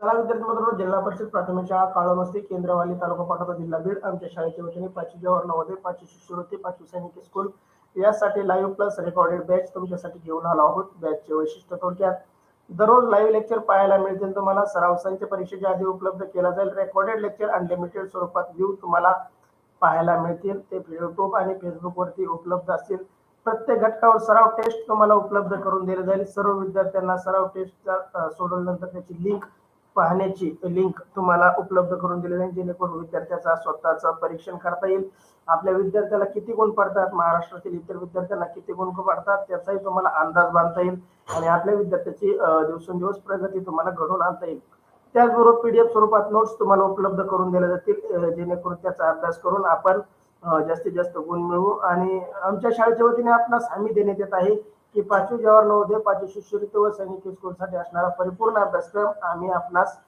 चला विद्यार्थी मित्रांनो जिल्हा परिषद प्राथमिक शाळा काळमस्ती केंद्रवाली तालुका पाटोदा जिल्हा बीड आमच्या शाळेच्या वतीने पाचवी जवाहर नवोदय पाचवी शिष्यवृत्ती पाचवी सैनिक स्कूल. यासाठी लाईव्ह प्लस रेकॉर्डेड बॅच तुमच्यासाठी घेऊन आलो आहोत. बॅचचे वैशिष्ट्य थोडक्यात दररोज लाईव्ह लेक्चर पाहायला मिळतील तुम्हाला. सराव संच परीक्षेच्या आधी उपलब्ध केला जाईल. रेकॉर्डेड लेक्चर अनलिमिटेड स्वरूपात व्ह्यू तुम्हाला पाहायला मिळतील. ते युट्यूब आणि फेसबुकवरती उपलब्ध असतील. प्रत्येक घटकावर सराव टेस्ट तुम्हाला उपलब्ध करून दिले जाईल. सर्व विद्यार्थ्यांना सराव टेस्टचा सोडवल्यानंतर त्याची लिंक पाहण्याची लिंक तुम्हाला उपलब्ध करून दिली जाईल जेणेकरून विद्यार्थ्याचा स्वतःचं परीक्षण करता येईल. आपल्या विद्यार्थ्याला किती गुण पडतात? महाराष्ट्रातील इतर विद्यार्थ्यांना किती गुण पडतात? त्याचाही तुम्हाला अंदाज बांधता येईल. आणि आपल्या विद्यार्थ्याची दिवसेंदिवस प्रगती तुम्हाला घडवून आणता येईल. त्याचबरोबर पीडीएफ स्वरूपात नोट्स तुम्हाला उपलब्ध करून दिल्या जातील. जेणेकरून त्याचा अभ्यास करून आपण जास्तीत जास्त गुण मिळवू. आणि आमच्या शाळेच्या वतीने आपणास हमी देण्यात येत आहे. की पाचवी जवाहर नवोदय पाचवी शिष्यवृत्ती व सैनिक स्कूलसाठी असणारा परिपूर्ण अभ्यासक्रम आम्ही आपणास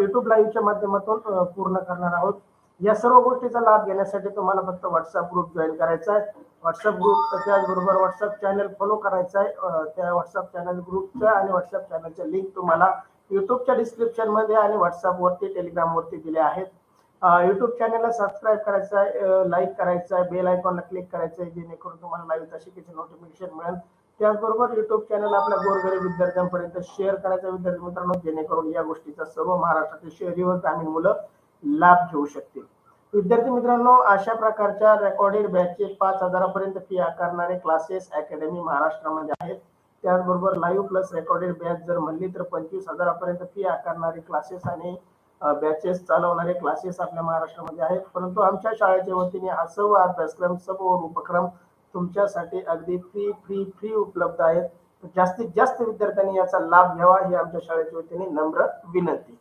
युट्यूब लाईव्हच्या माध्यमातून पूर्ण करणार आहोत. या सर्व गोष्टीचा लाभ घेण्यासाठी तुम्हाला फक्त व्हॉट्सअप ग्रुप जॉईन करायचा आहे. व्हॉट्सअप ग्रुप त्याचबरोबर व्हॉट्सअप चॅनल फॉलो करायचा आहे. त्या व्हॉट्सअप चॅनल ग्रुपच्या आणि व्हॉट्सअप चॅनलच्या लिंक तुम्हाला युट्यूबच्या डिस्क्रिप्शनमध्ये आणि व्हॉट्सअप वरती टेलिग्राम वरती दिले आहेत. युट्यूब चॅनलला सबस्क्राईब करायचं आहे लाईक करायचं आहे बेल आयकॉनला क्लिक करायचं आहे जेणेकरून तुम्हाला लाईव्ह तशी नोटिफिकेशन मिळेल. त्याचबरोबर युट्यूब चॅनल आपल्या गोरगरीब विद्यार्थ्यांपर्यंत शेअर करायचा विद्यार्थी मित्रांनो जेणेकरून या गोष्टीचा सर्व महाराष्ट्रातील शहरी व ग्रामीण मुलं लाभ घेऊ शकतील. विद्यार्थी मित्रांनो अशा प्रकारच्या रेकॉर्डेड बॅचचे पाच हजारापर्यंत फी आकारणारे क्लासेस अकॅडमी महाराष्ट्रामध्ये आहेत. त्याचबरोबर लाईव्ह प्लस रेकॉर्डेड बॅच जर म्हणली तर पंचवीस हजारापर्यंत फी आकारणारे क्लासेस आणि बॅचेस चालवणारे क्लासेस आपल्या महाराष्ट्रामध्ये आहेत. परंतु आमच्या शाळेच्या वतीने हा सर्व अभ्यासक्रम सर्व उपक्रम तुमच्यासाठी अगदी फ्री फ्री फ्री उपलब्ध आहेत. जास्तीत जास्त विद्यार्थ्यांनी याचा लाभ घ्यावा ही आमच्या शाळेच्या वतीने नम्र विनंती.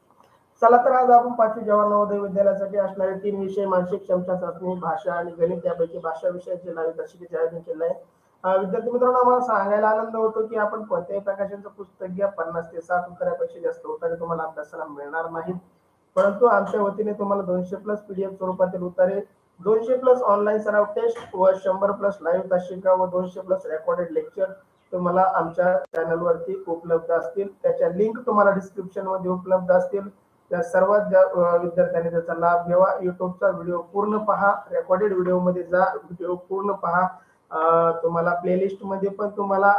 चला तर आज आपण पाचवी जवाहर नवोदय विद्यालयासाठी असणारे तीन विषय मानसिक क्षमता चाचणी भाषा आणि गणित यापैकी भाषा विषयाचे लाईव्ह दर्शकीचे आयोजन केलं आहे विद्यार्थी मित्रांनो आम्हाला सांगायला आनंद होतो की आपण कोणत्याही प्रकाशांचं पुस्तक घ्या पन्नास ते साठ उत्तरापेक्षा जास्त उत्तरे तुम्हाला अभ्यासाला मिळणार नाहीत. परंतु आमच्या वतीने तुम्हाला दोनशे प्लस पीडीएफ स्वरूपातील उत्तरे दोनशे प्लस ऑनलाईन सराव टेस्ट व शंभर प्लस लाईव्ह तासिका व दोनशे प्लस रेकॉर्डेड लेक्चर तुम्हाला आमच्या चॅनलवरती उपलब्ध असतील. त्याच्या लिंक तुम्हाला डिस्क्रिप्शनमध्ये उपलब्ध असतील. त्या सर्वात विद्यार्थ्यांनी त्याचा लाभ घ्यावा. युट्यूबचा व्हिडिओ पूर्ण पहा. रेकॉर्डेड व्हिडिओमध्ये जा. व्हिडिओ पूर्ण पहा. तुम्हाला प्लेलिस्टमध्ये पण तुम्हाला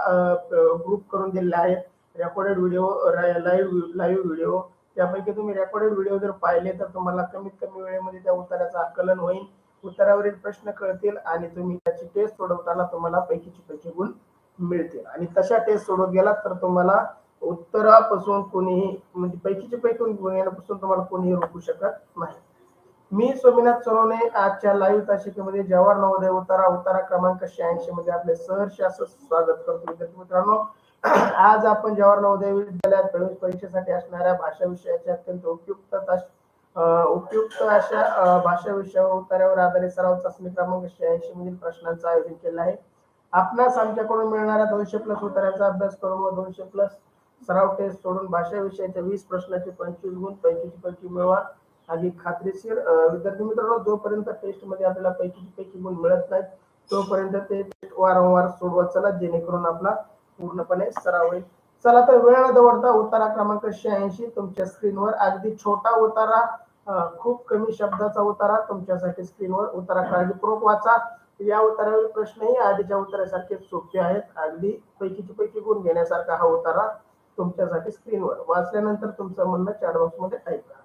ग्रुप करून दिलेले आहेत. Recorded video live live video त्यापैकी तुम्ही रेकॉर्डेड व्हिडिओ जर पाहिले तर तुम्हाला कमीत कमी वेळेमध्ये त्या उत्तराचं आकलन होईल. उत्तरावरील प्रश्न कळतील आणि तुम्ही त्याची टेस्ट सोडवताना तुम्हाला पैकीची पैकी गुण मिळतील. आणि तशा टेस्ट सोडवत गेला तर तुम्हाला उत्तरापासून कोणीही म्हणजे पैकीची पैकी गुण येण्यापासून तुम्हाला कोणीही रोखू शकत नाही. मी सोमीनाथ सोनवणे आजच्या लाईव्ह तासिकेमध्ये जवाहर नवोदय उतारा उतारा क्रमांक शहाऐंशी मध्ये आपले सहर्ष असं स्वागत करतो विद्यार्थी मित्रांनो. आज आपण जवाहर नवोदय विद्यालयात प्रवेश परीक्षेसाठी असणाऱ्या भाषा विषयाच्या अत्यंत उपयुक्त तास- उपयुक्त अशा भाषा विषयावर उत्तरावर आधारित सराव चाचणी क्रमांक शहाऐंशी मधील प्रश्नांचं आयोजन केलं आहे. आपणास आमच्याकडून मिळणाऱ्या दोनशे प्लस उत्तराचा अभ्यास करून व दोनशे प्लस सराव टेस्ट सोडून भाषा विषयाच्या वीस प्रश्नाचे पंचवीस गुण पैकीची पैकी मिळवा. आणि खात्रीशीर विद्यार्थी मित्रांनो जोपर्यंत टेस्टमध्ये आपल्याला पैकीची पैकी गुण मिळत नाहीत तोपर्यंत ते टेस्ट वारंवार सोडवत चला जेणेकरून आपला पूर्णपणे सराव होईल. चला तर वेळ न दवडता उतारा क्रमांक शहाऐंशी तुमच्या स्क्रीनवर अगदी छोटा उतारा खूप कमी शब्दाचा उतारा तुमच्यासाठी स्क्रीनवर उतारा काळजीपूर्वक वाचा. या उतारावरील प्रश्नही आधीच्या उत्तरासारखे सोपे आहेत. अगदी पैकीची पैकी गुण घेण्यासारखा हा उतारा तुमच्यासाठी स्क्रीनवर वाचल्यानंतर तुमचं म्हणणं चॅटबॉक्समध्ये मध्ये टाईप करा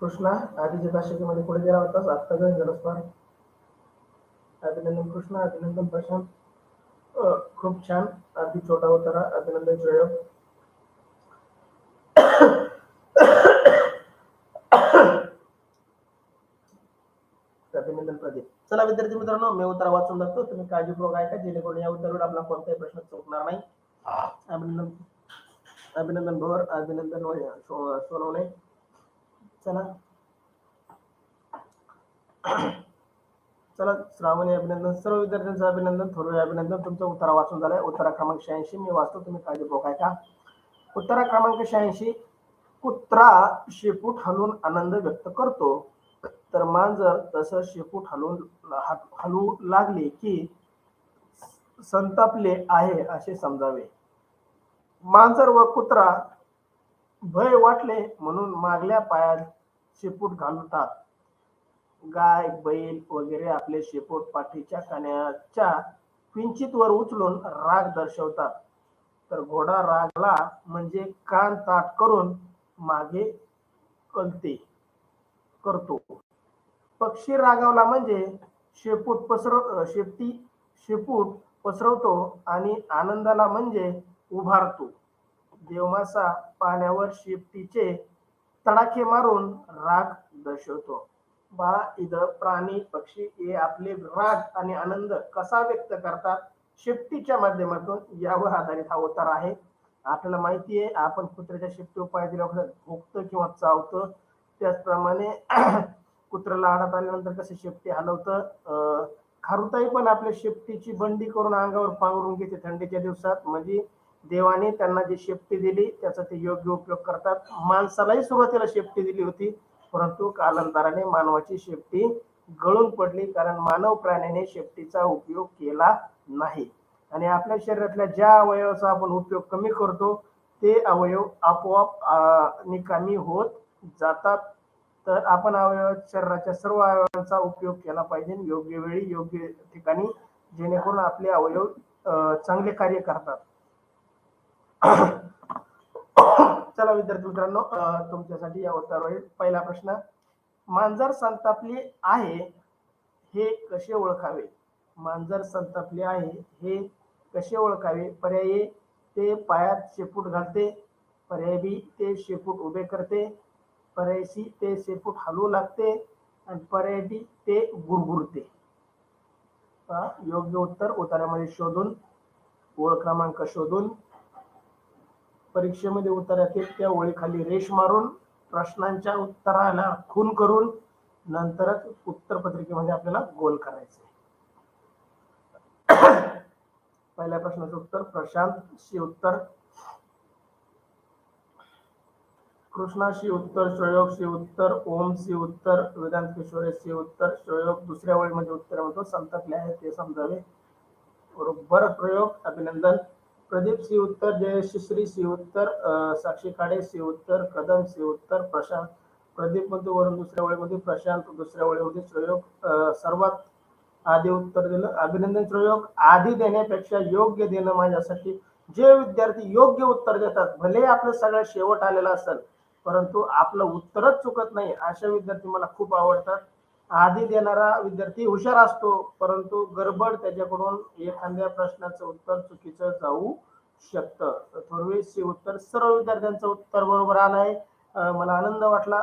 कृष्णा आधीच्या तासिकेमध्ये पुढे गेला होतास आत्ता जॉईन झालास फार अभिनंदन कृष्णा अभिनंदन प्रशांत. खूप छान. अगदी छोटा उतारा. अभिनंदन श्रेयक अभिनंदन प्रदीप. चला विद्यार्थी मित्रांनो मी उत्तर वाचून दाखवतो तुम्ही काळजीपूर्वक ऐका जेणेकरून या उत्तरावर आपला कोणताही प्रश्न चुकणार नाही. अभिनंदन. अभिनंदन भोर अभिनंदन सोनवणे. चला. चला श्रावणी अभिनंदन. सर्व विद्यार्थ्यांचं अभिनंदन थोडं अभिनंदन. तुमचं उत्तरा वाचून झालंय. उत्तरा क्रमांक शहाऐंशी. मी वाचतो. तुम्ही काळजी काय का उत्तरा क्रमांक शहाऐंशी. कुत्रा शेपूट हलवून आनंद व्यक्त करतो. तर मांजर तसं शेपूट हलवून हा- हलवू लागले की संतापले आहे असे समजावे. मांजर व कुत्रा भय वाटले म्हणून मागल्या पायात शेपूट घालतात. गाय बैल वगैरे आपले शेपूट पाठीच्या कान्याच्या किंचित वर उचलून राग दर्शवतात. तर घोडा रागला म्हणजे कान ताट करून मागे कलते करतो. पक्षी रागावला म्हणजे शेपूट पसरव शेपटी शेपूट पसरवतो आणि आनंदाला म्हणजे उभारतो. देवमासा पाण्यावर शेपटीचे तडाखे मारून राग दर्शवतो. बा इथं प्राणी पक्षी हे आपले राग आणि आनंद कसा व्यक्त करतात शेपटीच्या माध्यमातून यावर आधारित हा अवतार आहे. आपल्याला माहिती आहे आपण कुत्र्याच्या शेपटी उपाय दिल्यावर भोगतं किंवा चावतं त्याचप्रमाणे कुत्र्याला आडात आल्यानंतर कसं शेपटी हलवतं अं, खारुताई पण आपल्या शेपटीची बंडी करून अंगावर पांघरून घेते थंडीच्या दिवसात. म्हणजे देवाने त्यांना जी शेपटी दिली त्याचा ते योग्य उपयोग करतात. माणसालाही सुरुवातीला शेपटी दिली होती परंतु कालांतराने मानवाची शेपटी गळून पडली कारण मानव प्राण्याने शेपटीचा उपयोग केला नाही. आणि आपल्या शरीरातल्या ज्या अवयवाचा आपण उपयोग कमी करतो ते अवयव आपोआप निकामी होत जातात. तर आपण अवयव शरीराच्या सर्व अवयवांचा उपयोग केला पाहिजे योग्य वेळी योग्य ठिकाणी जेणेकरून आपले अवयव चांगले कार्य करतात. चला विद्यार्थी मित्रांनो तुमच्यासाठी या उत्तरावर पहिला प्रश्न मांजर संतापली आहे हे कसे ओळखावे? मांजर संतापले आहे हे कसे ओळखावे? पर्यायी ते पायात शेपूट घालते पर्याय बी ते शेपूट उभे करते पर्याय सी ते शेपूट हलवू लागते आणि पर्याय डी ते गुरगुरते. योग्य उत्तर उतारामध्ये शोधून ओळ क्रमांक शोधून परीक्षेमध्ये उत्तर येतील त्या ओळीखाली रेष मारून प्रश्नांच्या उत्तराला खून करून नंतरच उत्तर पत्रिकेमध्ये आपल्याला गोल करायचे. पहिल्या प्रश्नाचं उत्तर प्रशांत शी उत्तर. कृष्णाशी उत्तर श्रयोग शी उत्तर ओम सी उत्तर वेदांत किशोरे सी उत्तर श्रयोग दुसऱ्या ओळीमध्ये उत्तर म्हणतो संतकले आहे ते समजावे. बरोबर प्रयोग अभिनंदन. प्रदीप सी उत्तर जयश्री सी उत्तर साक्षी खाडे सी उत्तर कदम सी उत्तर प्रशांत प्रदीपमध्ये वरून दुसऱ्या ओळीमध्ये प्रशांत दुसऱ्या ओळीमध्ये श्रयोग सर्वात आधी उत्तर दिलं. अभिनंदन श्रयोग आधी देण्यापेक्षा योग्य देणं माझ्यासाठी. जे विद्यार्थी योग्य उत्तर देतात भले आपलं सगळं शेवट आलेलं असेल परंतु आपलं उत्तरच चुकत नाही अशा विद्यार्थी मला खूप आवडतात. आधी देणारा विद्यार्थी हुशार असतो परंतु गडबड त्याच्याकडून एखाद्या प्रश्नाचं उत्तर चुकीचं जाऊ शकतं. तर थोरवेची उत्तर सर्व विद्यार्थ्यांचं उत्तर बरोबर आलं आहे मला आनंद वाटला.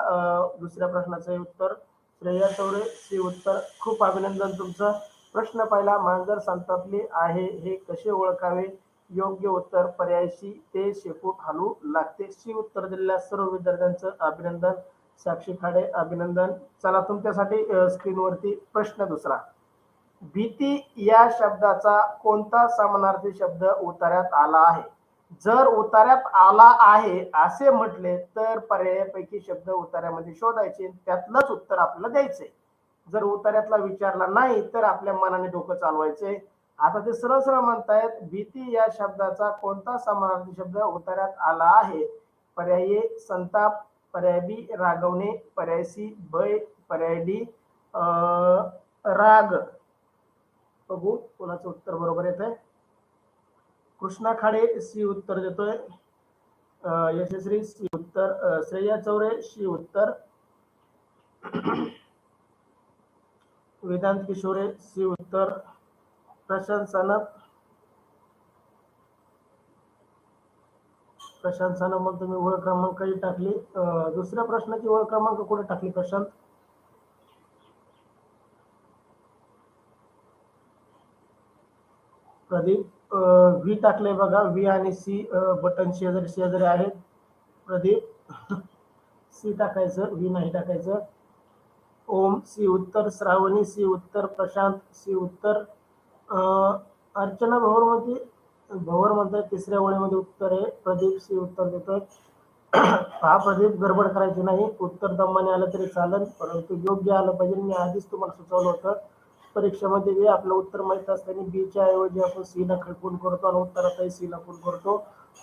दुसऱ्या प्रश्नाचं उत्तर. श्रेया चौरे सी उत्तर. खूप अभिनंदन तुमचं. प्रश्न पहिला मांजर संतापली आहे. हे कसे ओळखावे? योग्य उत्तर पर्यायशी ते शेपूट हलू लागते. सी उत्तर दिलेल्या सर्व विद्यार्थ्यांचं अभिनंदन. साक्षी खाडे अभिनंदन. चला तुमच्यासाठी स्क्रीनवरती प्रश्न दुसरा. भीती या शब्दाचा कोणता समानार्थी शब्द उतार्यात आला आहे? जर उतार्यात आला आहे असे म्हटले तर पर्यायापैकी शब्द उतार्यामध्ये शोधायचे त्यातलंच उत्तर आपल्याला द्यायचे. जर उतार्यातला विचारला नाही तर आपल्या मनाने डोकं चालवायचे. आता ते सरळ सरळ म्हणतायत भीती या शब्दाचा कोणता समानार्थी शब्द उतार्यात आला आहे? पर्यायी संताप पर्याय बी रागवणे पर्याय सी भय पर्याय डी राग. बघू कोणाचं उत्तर बरोबर येत आहे कृष्णा खाडे सी उत्तर देतोय. यशस्वी सी उत्तर श्रेया चौरे सी उत्तर. वेदांत किशोरे सी उत्तर. प्रशांत सानप प्रशांत सानप मग तुम्ही ओळख क्रमांकही टाकली. दुसऱ्या प्रश्नाची ओळख क्रमांक कुठे टाकली प्रशांत? प्रदीप व्ही टाकले बघा. व्ही आणि सी बटन शेजारी शेजारी आहेत. प्रदीप सी टाकायचं व्ही नाही टाकायचं. ओम सी उत्तर. श्रावणी सी उत्तर. प्रशांत सी उत्तर. अं, अर्चना भवरमध्ये भवर म्हणतोय तिसऱ्या ओळीमध्ये उत्तर आहे. प्रदीप सी उत्तर देतोय. हा प्रदीप गडबड करायची नाही. उत्तर दमाने आलं तरी चालेल परंतु योग्य आलं पाहिजे. मी आधीच तुम्हाला सुचवलं होतं. परीक्षेमध्ये जे आपलं उत्तर माहीत असताना बीच्या ऐवजी आपण सी ला खून करतो आणि उत्तरातही सी ला खून करतो.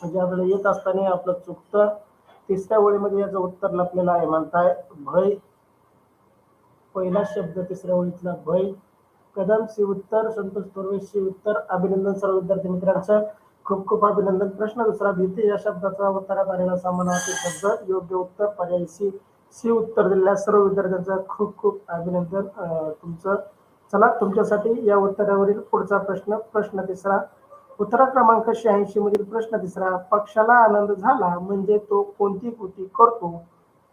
म्हणजे आपल्याला येत असताना आपलं चुकतं. तिसऱ्या ओळीमध्ये याचं उत्तर लपलेलं आहे म्हणताय. भय. पहिला शब्द तिसऱ्या ओळीतला भय. कदम सी उत्तर संतोष तोरवे सी उत्तर अभिनंदन सर्व विद्यार्थी मित्रांचं खूप खूप अभिनंदन. प्रश्न दुसरा भीती या शब्दाचा उत्तरात आलेला समानार्थी शब्द योग्य उत्तर पर्याय सी. सी उत्तर दिलेल्या सर्व विद्यार्थ्यांचं खूप खूप अभिनंदन. तुमचं. चला तुमच्यासाठी या उत्तरावरील पुढचा प्रश्न प्रश्न तिसरा. उत्तर क्रमांक शहाऐंशी मधील प्रश्न तिसरा पक्षाला आनंद झाला म्हणजे तो कोणती कृती करतो?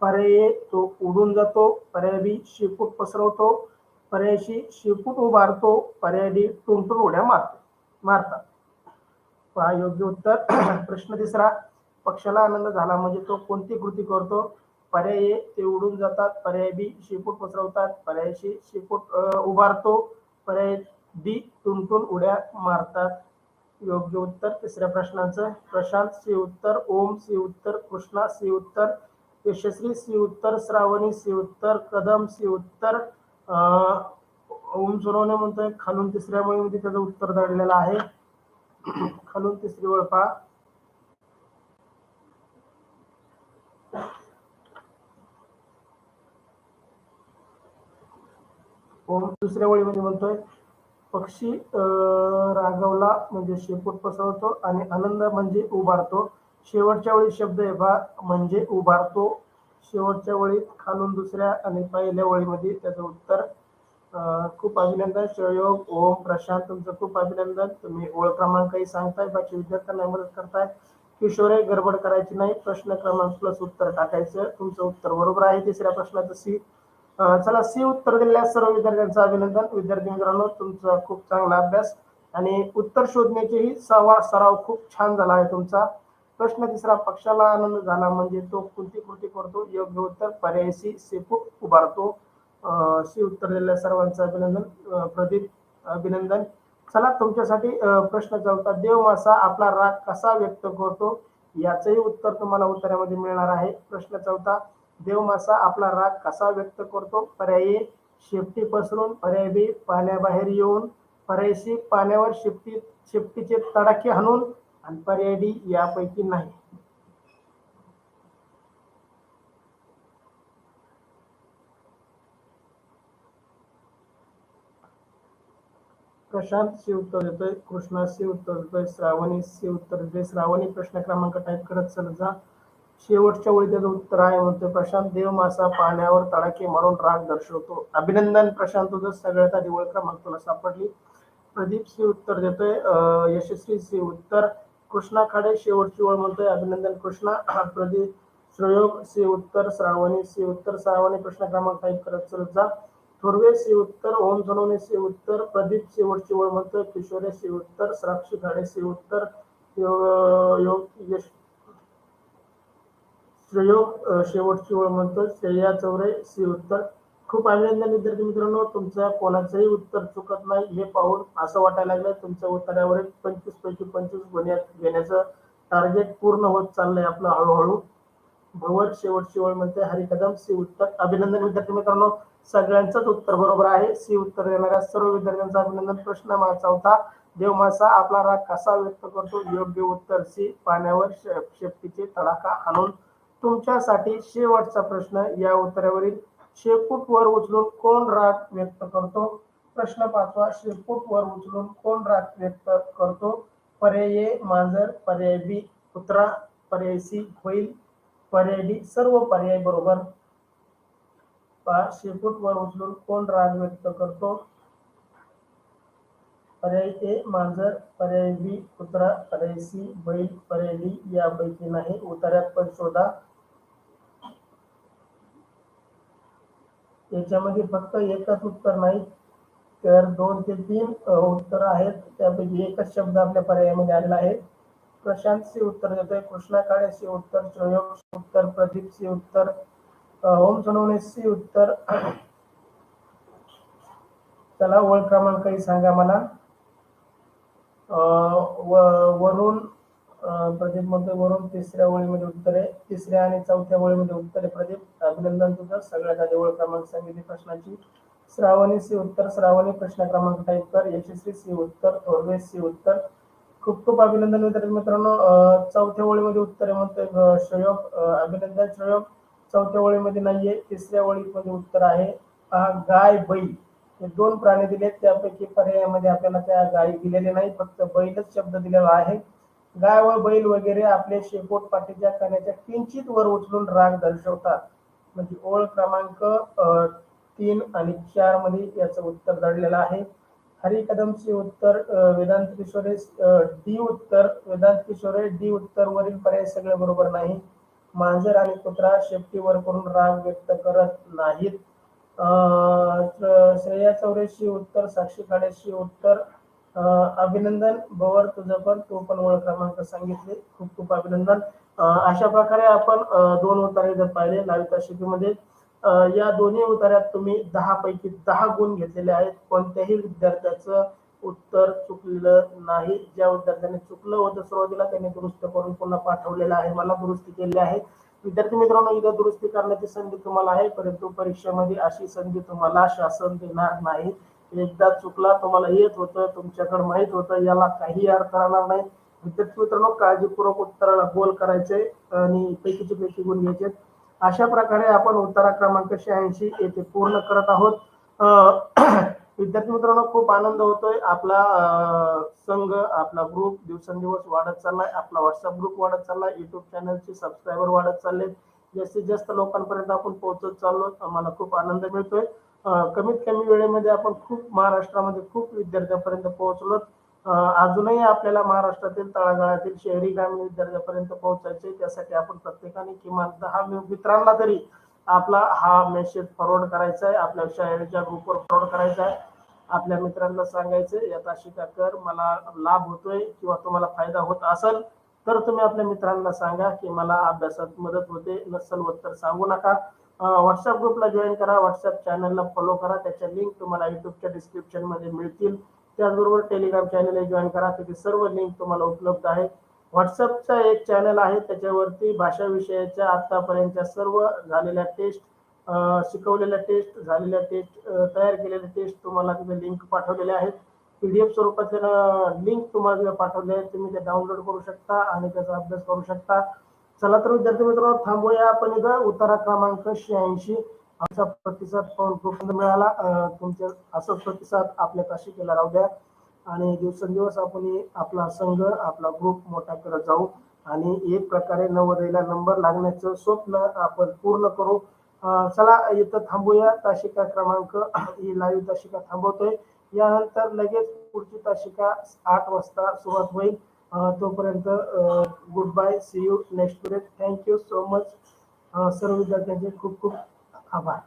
पर्याय तो उडून जातो. पर्याय बी शेपूट पसरवतो. पर्यायशी शिपूट उभारतो पर्याय डी टुंटून उड्या मारतो मारतात. पहा योग्य उत्तर. प्रश्न तिसरा पक्षाला आनंद झाला म्हणजे तो कोणती कृती करतो? पर्याय ए ते उडून जातात पर्याय बी शेपूट पसरवतात पर्याय सी शेपूट उभारतो पर्याय डी टुंटून उड्या मारतात. योग्य उत्तर तिसऱ्या प्रश्नाचं. प्रशांत सी उत्तर ओम सी उत्तर कृष्णा सी उत्तर यशस्वी सी उत्तर श्रावणी सी उत्तर कदम सी उत्तर ओम सुरवणे म्हणतोय खालून तिसऱ्या मुळीमध्ये त्याचं उत्तर दडलेलं आहे. खालून तिसरी ओळ पहा. ओम दुसऱ्या वळीमध्ये म्हणतोय पक्षी अं, रागवला म्हणजे शेपूट पसरवतो आणि आनंद म्हणजे उभारतो. शेवटच्या वेळी शब्द आहे बा म्हणजे उभारतो. शेवटच्या ओळीत खालून दुसऱ्या आणि पहिल्या वळीमध्ये त्याचं उत्तर. खूप अभिनंदन शिवयोग. ओम प्रशांत तुमचं खूप अभिनंदन. तुम्ही ओळ क्रमांकही सांगताय बाकी विद्यार्थ्यांना मदत करताय. किशोरे गडबड करायची नाही प्रश्न क्रमांक प्लस उत्तर टाकायचं. तुमचं उत्तर बरोबर आहे तिसऱ्या प्रश्नाचं सी. चला सी उत्तर दिलेल्या सर्व विद्यार्थ्यांचं अभिनंदन. विद्यार्थी मित्रांनो तुमचा खूप चांगला अभ्यास. आणि उत्तर शोधण्याचेही सवा सराव खूप छान झाला आहे तुमचा. प्रश्न तिसरा पक्षाला आनंद झाला म्हणजे तो कोणती कृती करतो योग्य उत्तर पर्यायशी सेफू उभारतो. अशी सी उत्तर दिलेल्या सर्वांचं अभिनंदन प्रदीप अभिनंदन. चला तुमच्यासाठी प्रश्न चौथा देव मासा आपला राग कसा व्यक्त करतो? याचंही उत्तर तुम्हाला उत्तरामध्ये मिळणार आहे. प्रश्न चौथा देव मासा आपला राग कसा व्यक्त करतो? पर्याय शेपटी पसरून पर्याय बी पाण्याबाहेर येऊन पर्यायशी पाण्यावर शेपटी शेपटीचे तडाखे हाणून आणि पर्याय डी यापैकी नाही. प्रशांत सी उत्तर देतोय कृष्णा सी उत्तर देतोय श्रावणी सी उत्तर देतोय. श्रावणी प्रश्न क्रमांक टाईप करत चल जा. शेवटच्या वेळी त्याचं उत्तर आहे म्हणतोय प्रशांत. देव मासा पाण्यावर तडाखे मारून राग दर्शवतो. अभिनंदन प्रशांत तुझं सगळ्यात आधी ओळख क्रमांक तुला सापडली. प्रदीप सी उत्तर देतोय यशस्वी सी उत्तर. कृष्णा खाडे शेवटची ओळ म्हणतोय. अभिनंदन कृष्णा. प्रदीप श्रयोग सी उत्तर श्रावणी. सी उत्तर श्रावणी प्रश्न क्रमांक टाईप करत चलत जा. थोरवे सी उत्तर. ओम सोनवणे सी उत्तर. प्रदीप शेवटची ओळ म्हणतोय. किशोरे सी उत्तर. साक्षी खाडे सी उत्तर. योग यश श्रेयोग शेवटची ओळ म्हणतोय. श्रेया चौरे सी उत्तर. खूप अभिनंदन विद्यार्थी मित्रांनो तुमचं कोणाचंही उत्तर चुकत नाही हे पाहून असं वाटायला लागलं तुमच्या उत्तरावरील पंचवीस पैकी पंचवीस गुन्ह्यात घेण्याचं टार्गेट पूर्ण होत चाललंय आपलं हळूहळू. भगवत शेवटची ओळ म्हणते हरी कदम सी उत्तर. अभिनंदन विद्यार्थी मित्रांनो सगळ्यांचंच उत्तर बरोबर आहे. सी उत्तर देणाऱ्या सर्व विद्यार्थ्यांचं अभिनंदन. प्रश्न मा चौथा देवमासा आपला राग कसा व्यक्त करतो? योग्य उत्तर सी पाण्यावर शेपटीचे तडाखा आणून तुमच्यासाठी शेवटचा प्रश्न या उत्तरावरील शेपूट वर उचलून कोण राग व्यक्त करतो? प्रश्न पाचवा शेपूट वर व्यक्त करतो? मांजर, पर्याय बी कुत्रा, पर्याय सी होईल डी सर्व पर्याय बरोबर. शेपूट वर उचलून कोण राग व्यक्त करतो? ए मांजर, पर्याय बी कुत्रा सी बैल पर्याय डी यापैकी नाही. शोधा. याच्यामध्ये फक्त एकच उत्तर नाही तर दोन ते तीन उत्तर आहेत. त्यापैकी एकच शब्द आपल्या पर्यायामध्ये आलेला आहे. प्रशांत सी उत्तर देतोय कृष्णा काळे सी उत्तर चोयोग उत्तर प्रदीप सी उत्तर ओम सोनवणे सी उत्तर. चला ओळ क्रमांकही सांगा मला. वरून प्रदीपमध्ये वरून तिसऱ्या ओळीमध्ये उत्तर आहे तिसऱ्या आणि चौथ्या ओळीमध्ये उत्तर. आहे प्रदीप अभिनंदन तुझं. सगळ्यात आधी ओळख क्रमांक सांगितली प्रश्नाची. श्रावणी सी उत्तर. श्रावणी प्रश्न क्रमांक टाईप कर यशस्वी सी उत्तर. थोरवे सी उत्तर. खूप खूप अभिनंदन विद्यार्थी मित्रांनो. चौथ्या ओळीमध्ये उत्तर आहे म्हणतोय श्रेयोग. अभिनंदन श्रेयोग. चौथ्या ओळीमध्ये नाहीये. तिसऱ्या ओळीमध्ये उत्तर आहे. पहा गाय बैल. हे दोन प्राणी दिलेत. त्यापैकी पर्यायामध्ये आपल्याला त्या गायी दिलेले नाही फक्त बैलच शब्द दिलेला आहे. गाय व बैल वगैरे आपले शेकोट पाठीच्या कण्याच्या किंचित वर उचलून राग दर्शवतात. म्हणजे ओळ क्रमांक तीन आणि चारमध्ये याचं उत्तर दडलेलं आहे. हरी कदमचे उत्तर वेदांत किशोरे डी उत्तर वेदांत किशोरे डी उत्तर वरील पर्याय सगळे बरोबर नाही. मांजर आणि कुत्रा शेपटीवर करून राग व्यक्त करत नाहीत. श्र- श्रेया चौरेशी उत्तर साक्षी खाडेशी उत्तर अभिनंदन बवर तुझं पण. तू पण ओळख क्रमांक सांगितले. खूप खूप अभिनंदन. अशा प्रकारे आपण दोन उतारे जर पाहिले लाविता शेतीमध्ये या दोन्ही उतार्यात तुम्ही दहा पैकी दहा गुण घेतलेले आहेत. कोणत्याही विद्यार्थ्याचं उत्तर चुकलेलं नाही. ज्या विद्यार्थ्याने चुकलं होतं सुरुवातीला त्यांनी दुरुस्त करून पुन्हा पाठवलेलं आहे. मला दुरुस्ती केली आहे. विद्यार्थी मित्रांनो इथं दुरुस्ती करण्याची संधी तुम्हाला आहे परंतु परीक्षेमध्ये अशी संधी तुम्हाला शासन देणार नाही. एकदा चुकला तुम्हाला येत होतं तुमच्याकडे माहीत होतं याला काही अर्थ राहणार नाही. विद्यार्थी मित्रांनो काळजीपूर्वक उत्तराला गोल करायचे आणि पैकीचे पैकी गुण घ्यायचे. अशा प्रकारे आपण उत्तरा क्रमांक शहाऐंशी येथे पूर्ण करत आहोत. विद्यार्थी मित्रांनो खूप आनंद होतोय. आपला संघ आपला ग्रुप दिवसेंदिवस वाढत चाललाय. आपला व्हॉट्सअप ग्रुप वाढत चाललाय. युट्यूब चॅनलचे सबस्क्रायबर वाढत चालले जास्तीत जास्त लोकांपर्यंत आपण पोहोचत चाललो आम्हाला खूप आनंद मिळतोय. कमीत कमी वेळेमध्ये आपण खूप महाराष्ट्रामध्ये खूप विद्यार्थ्यांपर्यंत पोहोचलो अजूनही आपल्याला महाराष्ट्रातील तळागाळातील शहरी ग्रामीण विद्यार्थ्यांपर्यंत पोहोचायचे त्यासाठी आपण प्रत्येकाने किमान दहा मित्रांना तरी आपला हा मेसेज फॉरवर्ड करायचा आहे आपल्या शाळेच्या ग्रुपवर फॉरवर्ड करायचा आहे आपल्या मित्रांना सांगायचं याचा शिका कर मला लाभ होतोय किंवा तुम्हाला फायदा होत असेल तर तुम्ही आपल्या मित्रांना सांगा की मला अभ्यासात मदत होते. नसल होत तर सांगू नका. व्हॉट्सअप ग्रुपला जॉईन करा व्हॉट्सअप चॅनलला फॉलो करा. त्याच्या लिंक तुम्हाला युट्यूबच्या डिस्क्रिप्शनमध्ये मिळतील. त्याचबरोबर टेलिग्राम चॅनलला जॉईन करा. तिथे सर्व लिंक तुम्हाला उपलब्ध आहे व्हॉट्सअपचा एक चॅनल आहे. त्याच्यावरती भाषा विषयाच्या आतापर्यंतच्या सर्व झालेल्या टेस्ट शिकवलेल्या टेस्ट झालेल्या टेस्ट तयार केलेल्या टेस्ट तुम्हाला तिथे लिंक पाठवलेल्या आहेत. पी डी एफ स्वरूपाचे लिंक तुम्हाला तिथे पाठवले आहेत. तुम्ही ते डाउनलोड करू शकता आणि त्याचा अभ्यास करू शकता. चला तर विद्यार्थी मित्रांनो थांबूया आपण इथं. उतारा क्रमांक शहाऐंशी. आमचा प्रतिसाद पाहून खूप मिळाला. तुमच्या असंच प्रतिसाद आपल्या काशी केला राहू द्या. आणि दिवसेंदिवस आपण आपला संघ आपला ग्रुप मोठा करत जाऊ. आणि एक प्रकारे नवोदयला नंबर लागण्याचं स्वप्न आपण पूर्ण करू. चला इथं थांबूया. ताशिका क्रमांक ही लाईव्ह ताशिका थांबवतोय. यानंतर लगेच पुढची ताशिका आठ वाजता सुरुवात होईल. तोपर्यंत good bye see you next period thank you so much सर्व विद्यार्थ्यांचे खूप खूप आभार.